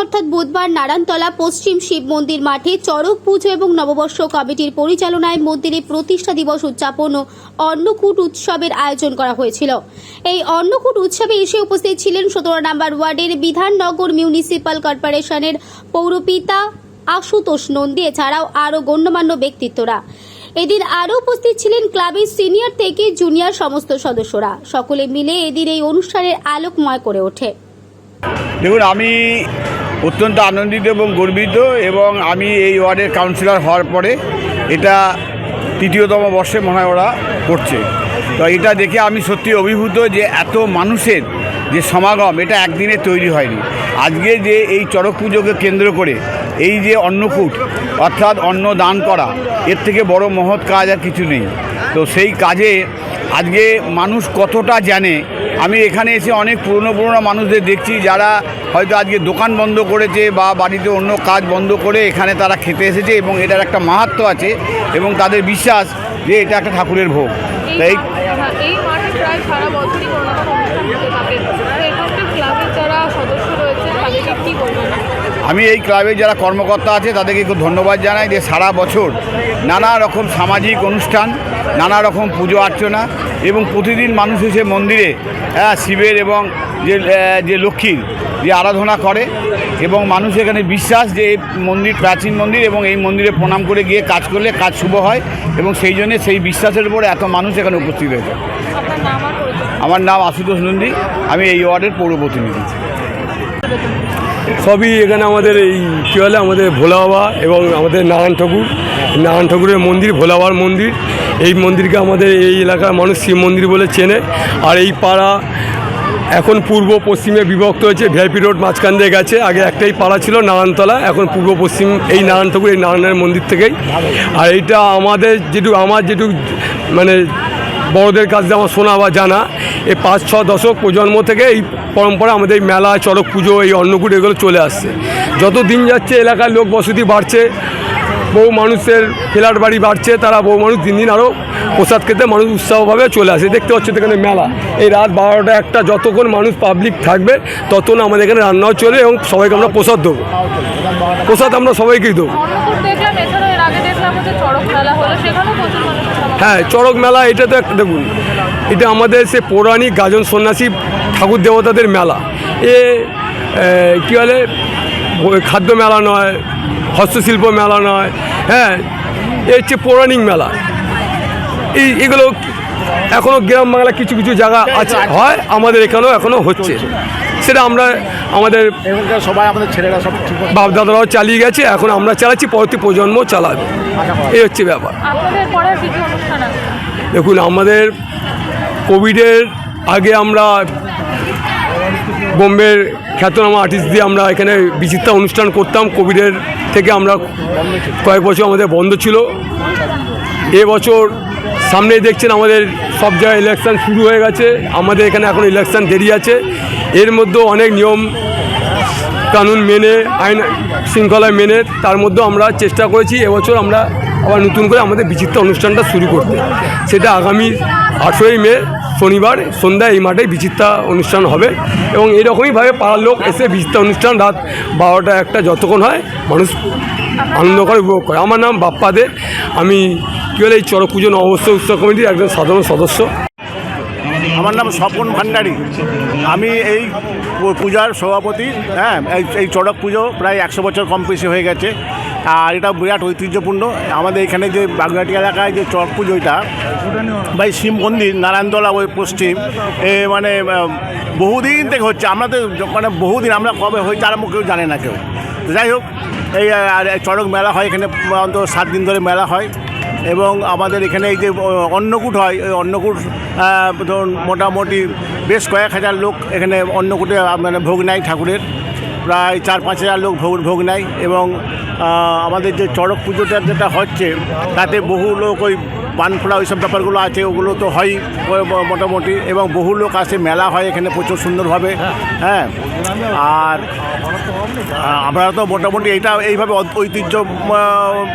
অর্থাৎ বুধবার নারায়ণতলা পশ্চিম শিব মন্দির মাঠে চড়ক পুজো এবং নববর্ষ কমিটির পরিচালনায় মন্দিরে প্রতিষ্ঠা দিবস উদযাপন ও অন্নকূট উৎসবের আয়োজন করা হয়েছিল। এই অন্নকূট উৎসবে এসে উপস্থিত ছিলেন সতেরো নম্বর ওয়ার্ডের বিধাননগর মিউনিসিপাল কর্পোরেশনের পৌরপিতা আশুতোষ নন্দী, এছাড়াও আরও গণ্যমান্য ব্যক্তিত্বরা। এদিন আরও উপস্থিত ছিলেন ক্লাবের সিনিয়র থেকে জুনিয়র সমস্ত সদস্যরা। সকলে মিলে এদিন এই অনুষ্ঠানের আলোকময় করে ওঠে। দেখুন, আমি অত্যন্ত আনন্দিত এবং গর্বিত এবং আমি এই ওয়ার্ডের কাউন্সিলর হওয়ার পরে এটা তৃতীয়তম বর্ষে মনে হয় ওরা করছে। তো এটা দেখে আমি সত্যি অভিভূত যে এত মানুষের যে সমাগম, এটা একদিনে তৈরি হয়নি। আজকে যে এই চড়ক পুজোকে কেন্দ্র করে এই যে অন্নকূট, অর্থাৎ অন্ন দান করা, এর থেকে বড় মহৎ কাজ আর কিছু নেই। তো সেই কাজে আজকে মানুষ কতটা জানে আমি এখানে এসে অনেক পুরনো পুরনো মানুষদের দেখছি যারা হয়তো আজকে দোকান বন্ধ করেছে বা বাড়িতে অন্য কাজ বন্ধ করে এখানে তারা খেতে এসেছে এবং এটার একটা মাহাত্ম আছে এবং তাদের বিশ্বাস যে এটা একটা ঠাকুরের ভোগ। তাই এই মা- এই মাঠে প্রায় সারা বছরই কোনো না কোনো অনুষ্ঠান হতে থাকে তো এখানকার ক্লাবের যারা সদস্য রয়েছে তাদেরকে কী বলবেন আমি এই ক্লাবের যারা কর্মকর্তা আছে তাদেরকে খুব ধন্যবাদ জানাই যে সারা বছর নানা রকম সামাজিক অনুষ্ঠান নানা রকম পুজো অর্চনা এবং প্রতিদিন মানুষ এসে মন্দিরে হ্যাঁ শিবের এবং যে যে লক্ষ্মীর যে আরাধনা করে এবং মানুষ এখানে বিশ্বাস যে এই মন্দির প্রাচীন মন্দির এবং এই মন্দিরে প্রণাম করে গিয়ে কাজ করলে কাজ শুভ হয় এবং সেই জন্যে সেই বিশ্বাসের উপরে এত মানুষ এখানে উপস্থিত হয়েছে। আমার নাম আশুতোষ নন্দী আমি এই ওয়ার্ডের পৌর প্রতিনিধি। সবই এখানে আমাদের এই, কী বলে, আমাদের ভোলা বাবা এবং আমাদের নারায়ণ ঠাকুর। নারায়ণ ঠাকুরের মন্দির, ভোলা বাবার মন্দির। এই মন্দিরকে আমাদের এই এলাকার মানুষ শিব মন্দির বলে চেনে। আর এই পাড়া এখন পূর্ব পশ্চিমে বিভক্ত হয়েছে ভিআইপি রোড মাঝখান দিয়ে গেছে। আগে একটাই পাড়া ছিল নারায়ণতলা, এখন পূর্ব পশ্চিম এই নারায়ণ ঠাকুর, এই নারায়ণের মন্দির থেকেই। আর এইটা আমাদের যেটুকু, আমার যেটুকু মানে বড়দের কাছ আমার শোনা বা জানা, এই পাঁচ, ছ দশক প্রজন্ম থেকে এই পরম্পরা আমাদের এই মেলা চড়ক পুজো এই অন্নকূট এগুলো চলে আসছে। যত দিন যাচ্ছে এলাকার লোক বসতি বাড়ছে বহু মানুষের ফ্ল্যাট বাড়ি বাড়ছে তারা বহু মানুষ দিন দিন আরও প্রসাদ খেতে মানুষ উৎসাহভাবে চলে আসে। দেখতে পাচ্ছ এখানে মেলা। এই রাত বারোটা একটা যতক্ষণ মানুষ পাবলিক থাকবে ততক্ষণ আমাদের এখানে রান্নাও চলে এবং সবাইকে আমরা প্রসাদ দেবো। প্রসাদ আমরা সবাইকেই দেবো। হ্যাঁ চড়ক মেলা এটা তো একটা দেখুন এটা আমাদের সে পৌরাণিক গাজন সন্ন্যাসী ঠাকুর দেবতাদের মেলা। এ কী বলে খাদ্য মেলা নয় হস্তশিল্প মেলা নয় হ্যাঁ এ হচ্ছে পৌরাণিক মেলা। এই এগুলো এখনও গ্রাম বাংলা কিছু কিছু জায়গা আছে হয় আমাদের এখানেও এখনও হচ্ছে। সেটা আমরা আমাদের সবাই আমাদের ছেলেরা সব বাপ দাদারাও চালিয়ে গেছে এখন আমরা চালাচ্ছি পরবর্তী প্রজন্ম চালাবে। এই হচ্ছে ব্যাপার। আপনাদের পরে আর কি কি অনুষ্ঠান আছে? দেখুন আমাদের কোভিডের আগে আমরা বোম্বের খ্যাতনামা আর্টিস্ট দিয়ে আমরা এখানে বিচিত্রা অনুষ্ঠান করতাম। কোভিডের থেকে আমরা কয়েক বছর আমাদের বন্ধ ছিল। এবছর সামনে দেখছেন আমাদের সব জায়গায় ইলেকশান শুরু হয়ে গেছে। আমাদের এখানে এখন ইলেকশন দেরি আছে। এর মধ্যেও অনেক নিয়ম কানুন মেনে, আইন শৃঙ্খলা মেনে তার মধ্যেও আমরা চেষ্টা করেছি। এবছর আমরা আবার নতুন করে আমাদের বিচিত্রা অনুষ্ঠানটা শুরু করতে। সেটা আগামী আঠেরোই মে শনিবার, সন্ধ্যায় এই মাঠে বিচিত্রা অনুষ্ঠান হবে এবং এরকমইভাবে পাড়ার লোক এসে বিচিত্রা অনুষ্ঠান রাত বারোটা একটা যতক্ষণ হয় মানুষ আনন্দ করে, উপভোগ করে। আমার নাম বাপ্পা দে আমি কী বলে এই চড়ক পুজো নববর্ষ উৎসব কমিটির একজন সাধারণ সদস্য। আমার নাম স্বপন ভান্ডারী। আমি এই পূজার সভাপতি হ্যাঁ এই চড়ক পুজো প্রায় একশো বছর কম বেশি হয়ে গেছে। আর এটা বিরাট ঐতিহ্যপূর্ণ। আমাদের এখানে যে বাগনাটি এলাকায় যে চড়ক পুজোটা বা শিব মন্দির নারায়ণতলা ওই পশ্চিম, এ মানে বহুদিন থেকে হচ্ছে। আমরা তো মানে বহুদিন, আমরা কবে হয়েছে আর কেউ জানে না কেউ। যাই হোক, এই চড়ক মেলা হয় এখানে অন্তত সাত দিন ধরে মেলা হয়। এবং আমাদের এখানে এই যে অন্নকূট হয় ওই অন্নকূট ধরুন মোটামুটি বেশ কয়েক হাজার লোক এখানে অন্নকূটে কোটে মানে ভোগ নেয় ঠাকুরের। প্রায় চার পাঁচ হাজার লোক ভোগ ভোগ নেয় এবং আমাদের যে চড়ক পুজোটা যেটা হচ্ছে, তাতে বহু লোক ওই পানফোড়া ওইসব ব্যাপারগুলো আছে ওগুলো তো হয়ই ম- মোটামুটি এবং বহু লোক আসে মেলা হয় এখানে প্রচুর সুন্দরভাবে। হ্যাঁ। আর আমরা তো মোটামুটি এইটা এইভাবে ঐতিহ্য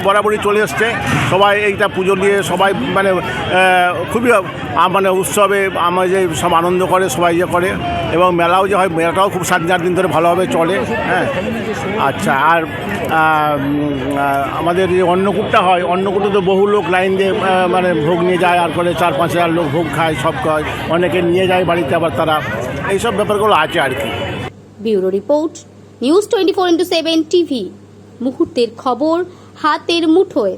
বরাবরই চলে এসছে। সবাই এইটা পুজো নিয়ে সবাই মানে খুবই মানে উৎসবে আমার যে সব আনন্দ করে সবাই ইয়ে করে। এবং মেলাও যে হয় মেলাটাও খুব সাত চার দিন ধরে ভালোভাবে চলে। হ্যাঁ। আচ্ছা আর আমাদের যে অন্নকূটটা হয় অন্নকূটে তো বহু লোক লাইন দিয়ে মানে ভোগ নিয়ে যায়, আর করে চার পাঁচ হাজার লোক ভোগ খায়, সব খায়, অনেকে নিয়ে যায় বাড়িতে, আবার তারা এইসব ব্যাপারগুলো আছে আর কি। Bureau report, news twenty four into seven TV. মুহূর্তের খবর হাতের মুঠোয়।